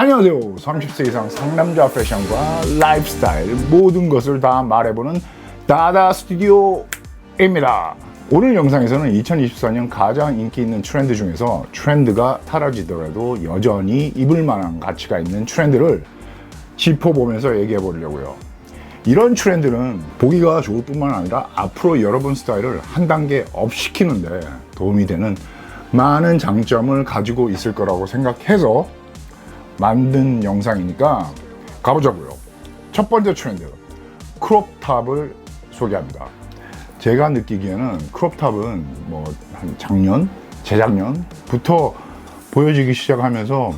안녕하세요. 30세 이상 상남자 패션과 라이프스타일 모든 것을 다 말해보는 다다 스튜디오입니다. 오늘 영상에서는 2024년 가장 인기 있는 트렌드 중에서 트렌드가 사라지더라도 여전히 입을 만한 가치가 있는 트렌드를 짚어보면서 얘기해 보려고요. 이런 트렌드는 보기가 좋을 뿐만 아니라 앞으로 여러분 스타일을 한 단계 업 시키는데 도움이 되는 많은 장점을 가지고 있을 거라고 생각해서 만든 영상이니까 가보자고요. 첫 번째 트렌드, 크롭탑을 소개합니다. 제가 느끼기에는 크롭탑은 뭐 한 작년, 재작년부터 보여지기 시작하면서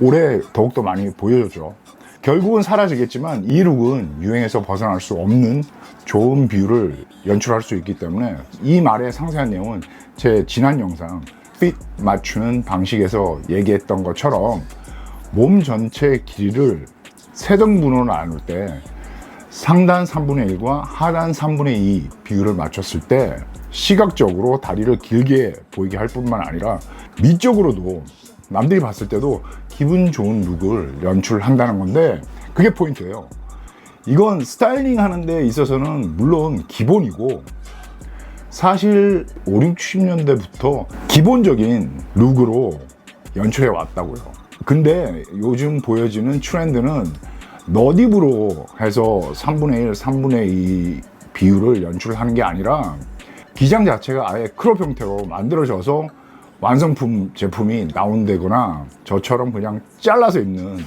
올해 더욱더 많이 보여졌죠. 결국은 사라지겠지만 이 룩은 유행에서 벗어날 수 없는 좋은 뷰를 연출할 수 있기 때문에 이 말의 상세한 내용은 제 지난 영상 핏 맞추는 방식에서 얘기했던 것처럼 몸 전체 길이를 세 등분으로 나눌 때 상단 3분의 1과 하단 3분의 2 비율을 맞췄을 때 시각적으로 다리를 길게 보이게 할 뿐만 아니라 미적으로도 남들이 봤을 때도 기분 좋은 룩을 연출한다는 건데 그게 포인트예요. 이건 스타일링 하는 데 있어서는 물론 기본이고 사실 5, 60년대부터 기본적인 룩으로 연출해 왔다고요. 근데 요즘 보여지는 트렌드는 너딥으로 해서 3분의 1, 3분의 2 비율을 연출하는 게 아니라 기장 자체가 아예 크롭 형태로 만들어져서 완성품 제품이 나온다거나 저처럼 그냥 잘라서 입는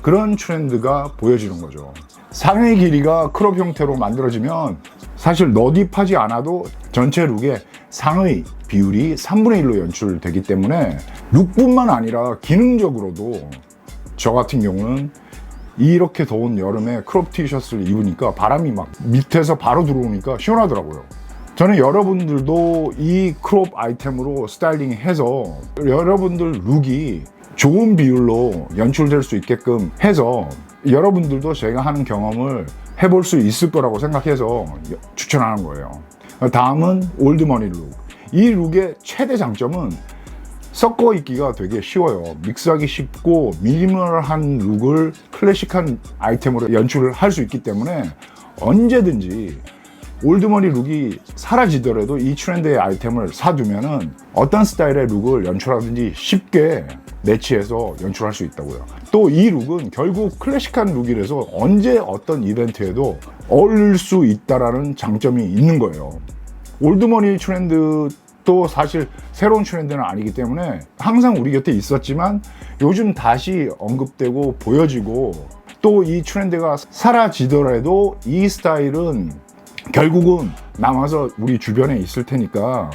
그런 트렌드가 보여지는 거죠. 상의 길이가 크롭 형태로 만들어지면 사실 너딥하지 않아도 전체 룩의 상의 비율이 3분의 1로 연출되기 때문에 룩뿐만 아니라 기능적으로도 저 같은 경우는 이렇게 더운 여름에 크롭 티셔츠를 입으니까 바람이 막 밑에서 바로 들어오니까 시원하더라고요. 저는 여러분들도 이 크롭 아이템으로 스타일링 해서 여러분들 룩이 좋은 비율로 연출될 수 있게끔 해서 여러분들도 제가 하는 경험을 해볼 수 있을 거라고 생각해서 추천하는 거예요. 다음은 올드머니 룩. 이 룩의 최대 장점은 섞어 입기가 되게 쉬워요. 믹스하기 쉽고 미니멀한 룩을 클래식한 아이템으로 연출을 할 수 있기 때문에 언제든지 올드머니 룩이 사라지더라도 이 트렌드의 아이템을 사두면은 어떤 스타일의 룩을 연출하든지 쉽게 매치해서 연출할 수 있다고요. 또 이 룩은 결국 클래식한 룩이라서 언제 어떤 이벤트에도 어울릴 수 있다라는 장점이 있는 거예요. 올드머니 트렌드 또 사실 새로운 트렌드는 아니기 때문에 항상 우리 곁에 있었지만 요즘 다시 언급되고 보여지고 또 이 트렌드가 사라지더라도 이 스타일은 결국은 남아서 우리 주변에 있을 테니까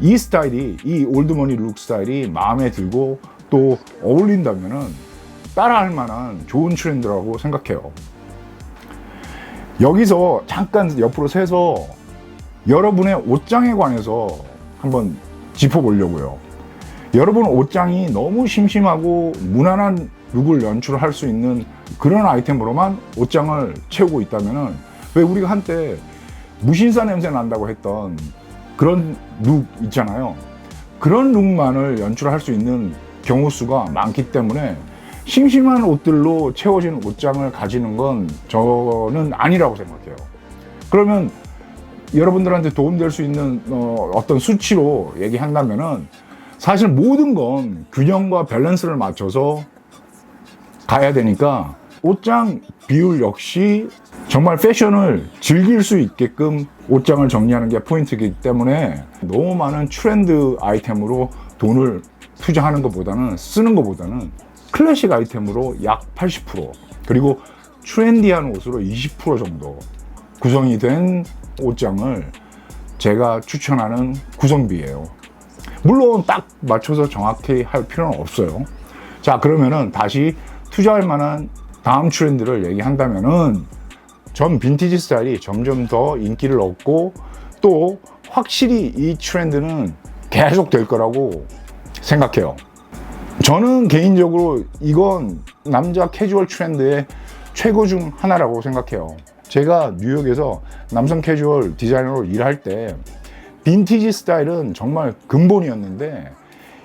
이 스타일이 이 올드머니 룩 스타일이 마음에 들고 또 어울린다면은 따라할 만한 좋은 트렌드라고 생각해요. 여기서 잠깐 옆으로 세서 여러분의 옷장에 관해서 한번 짚어보려고요. 여러분 옷장이 너무 심심하고 무난한 룩을 연출할 수 있는 그런 아이템으로만 옷장을 채우고 있다면은 왜 우리가 한때 무신사 냄새 난다고 했던 그런 룩 있잖아요. 그런 룩만을 연출할 수 있는 경우 수가 많기 때문에 심심한 옷들로 채워진 옷장을 가지는 건 저는 아니라고 생각해요. 그러면 여러분들한테 도움될 수 있는 어, 떤 수치로 얘기한다면은 사실 모든 건 균형과 밸런스를 맞춰서 가야 되니까 옷장 비율 역시 정말 패션을 즐길 수 있게끔 옷장을 정리하는 게 포인트이기 때문에 너무 많은 트렌드 아이템으로 돈을 투자하는 것보다는 쓰는 것보다는 클래식 아이템으로 약 80% 그리고 트렌디한 옷으로 20% 정도 구성이 된 옷장을 제가 추천하는 구성비예요. 물론 딱 맞춰서 정확히 할 필요는 없어요. 자 그러면은 다시 투자할 만한 다음 트렌드를 얘기한다면은 전 빈티지 스타일이 점점 더 인기를 얻고 또 확실히 이 트렌드는 계속 될 거라고 생각해요. 저는 개인적으로 이건 남자 캐주얼 트렌드의 최고 중 하나라고 생각해요. 제가 뉴욕에서 남성 캐주얼 디자이너로 일할 때 빈티지 스타일은 정말 근본이었는데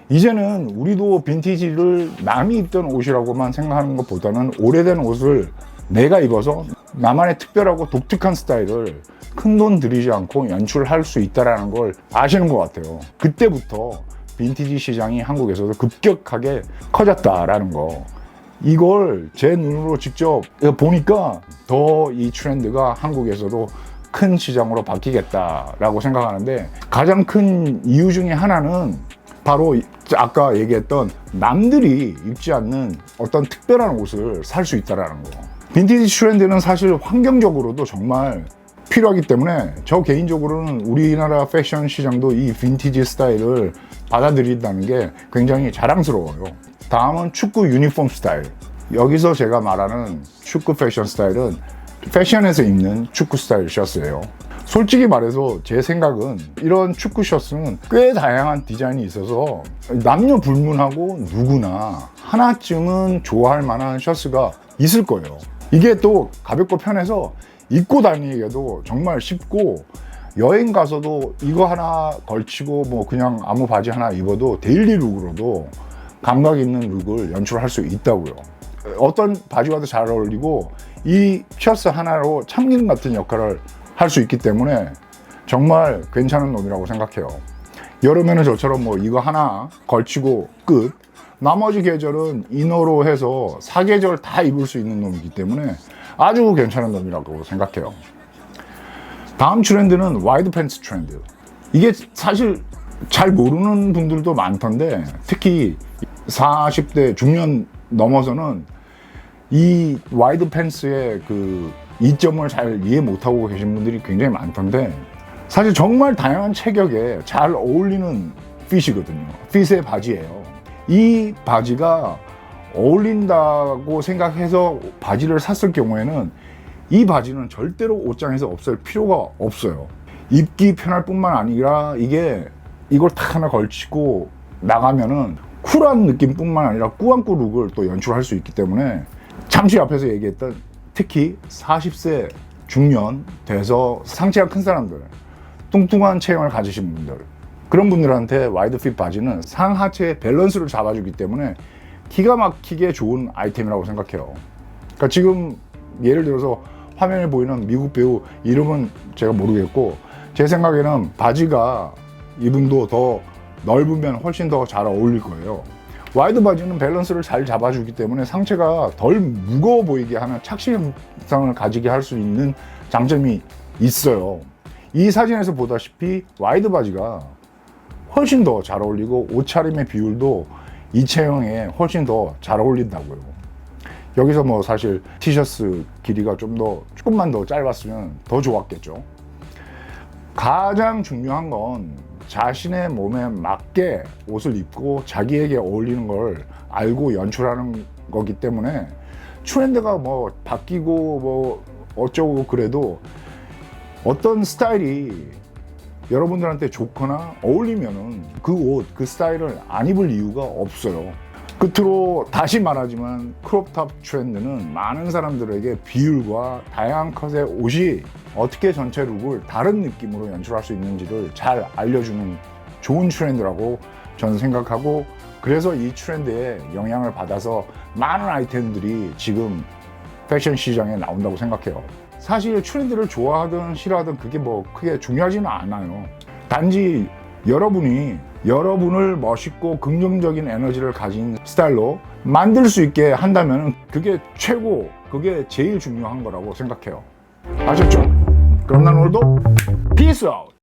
이제는 우리도 빈티지를 남이 입던 옷이라고만 생각하는 것보다는 오래된 옷을 내가 입어서 나만의 특별하고 독특한 스타일을 큰 돈 들이지 않고 연출할 수 있다는 걸 아시는 것 같아요. 그때부터 빈티지 시장이 한국에서도 급격하게 커졌다라는 거. 이걸 제 눈으로 직접 보니까 더 이 트렌드가 한국에서도 큰 시장으로 바뀌겠다라고 생각하는데 가장 큰 이유 중에 하나는 바로 아까 얘기했던 남들이 입지 않는 어떤 특별한 옷을 살 수 있다라는 거. 빈티지 트렌드는 사실 환경적으로도 정말 필요하기 때문에 저 개인적으로는 우리나라 패션 시장도 이 빈티지 스타일을 받아들인다는 게 굉장히 자랑스러워요. 다음은 축구 유니폼 스타일. 여기서 제가 말하는 축구 패션 스타일은 패션에서 입는 축구 스타일 셔츠예요. 솔직히 말해서 제 생각은 이런 축구 셔츠는 꽤 다양한 디자인이 있어서 남녀 불문하고 누구나 하나쯤은 좋아할 만한 셔츠가 있을 거예요. 이게 또 가볍고 편해서 입고 다니기에도 정말 쉽고 여행 가서도 이거 하나 걸치고 뭐 그냥 아무 바지 하나 입어도 데일리 룩으로도 감각 있는 룩을 연출할 수 있다고요. 어떤 바지와도 잘 어울리고 이 셔츠 하나로 참기름 같은 역할을 할 수 있기 때문에 정말 괜찮은 놈이라고 생각해요. 여름에는 저처럼 뭐 이거 하나 걸치고 끝. 나머지 계절은 이너로 해서 사계절 다 입을 수 있는 놈이기 때문에 아주 괜찮은 놈이라고 생각해요. 다음 트렌드는 와이드 팬츠 트렌드. 이게 사실 잘 모르는 분들도 많던데 특히 40대 중년 넘어서는 이 와이드 팬츠의 그 이점을 잘 이해 못하고 계신 분들이 굉장히 많던데 사실 정말 다양한 체격에 잘 어울리는 핏이거든요. 핏의 바지예요. 이 바지가 어울린다고 생각해서 바지를 샀을 경우에는 이 바지는 절대로 옷장에서 없앨 필요가 없어요. 입기 편할 뿐만 아니라 이게 이걸 탁 하나 걸치고 나가면은 쿨한 느낌뿐만 아니라 꾸안꾸 룩을 또 연출할 수 있기 때문에 잠시 앞에서 얘기했던 특히 40세 중년 돼서 상체가 큰 사람들, 뚱뚱한 체형을 가지신 분들 그런 분들한테 와이드 핏 바지는 상하체의 밸런스를 잡아주기 때문에 기가 막히게 좋은 아이템이라고 생각해요. 그러니까 지금 예를 들어서 화면에 보이는 미국 배우 이름은 제가 모르겠고 제 생각에는 바지가 이분도 더 넓으면 훨씬 더 잘 어울릴 거예요. 와이드 바지는 밸런스를 잘 잡아주기 때문에 상체가 덜 무거워 보이게 하는 착시성을 가지게 할 수 있는 장점이 있어요. 이 사진에서 보다시피 와이드 바지가 훨씬 더 잘 어울리고 옷차림의 비율도 이 체형에 훨씬 더 잘 어울린다고요. 여기서 뭐 사실 티셔츠 길이가 좀 더 조금만 더 짧았으면 더 좋았겠죠. 가장 중요한 건 자신의 몸에 맞게 옷을 입고 자기에게 어울리는 걸 알고 연출하는 거기 때문에 트렌드가 뭐 바뀌고 뭐 어쩌고 그래도 어떤 스타일이 여러분들한테 좋거나 어울리면은 그 옷, 그 스타일을 안 입을 이유가 없어요. 끝으로 다시 말하지만 크롭탑 트렌드는 많은 사람들에게 비율과 다양한 컷의 옷이 어떻게 전체 룩을 다른 느낌으로 연출할 수 있는지를 잘 알려주는 좋은 트렌드라고 저는 생각하고 그래서 이 트렌드에 영향을 받아서 많은 아이템들이 지금 패션 시장에 나온다고 생각해요. 사실 트렌드를 좋아하든 싫어하든 그게 뭐 크게 중요하지는 않아요. 단지 여러분이 여러분을 멋있고 긍정적인 에너지를 가진 스타일로 만들 수 있게 한다면 그게 최고, 그게 제일 중요한 거라고 생각해요. 아셨죠? 그럼 난 오늘도 피스 아웃!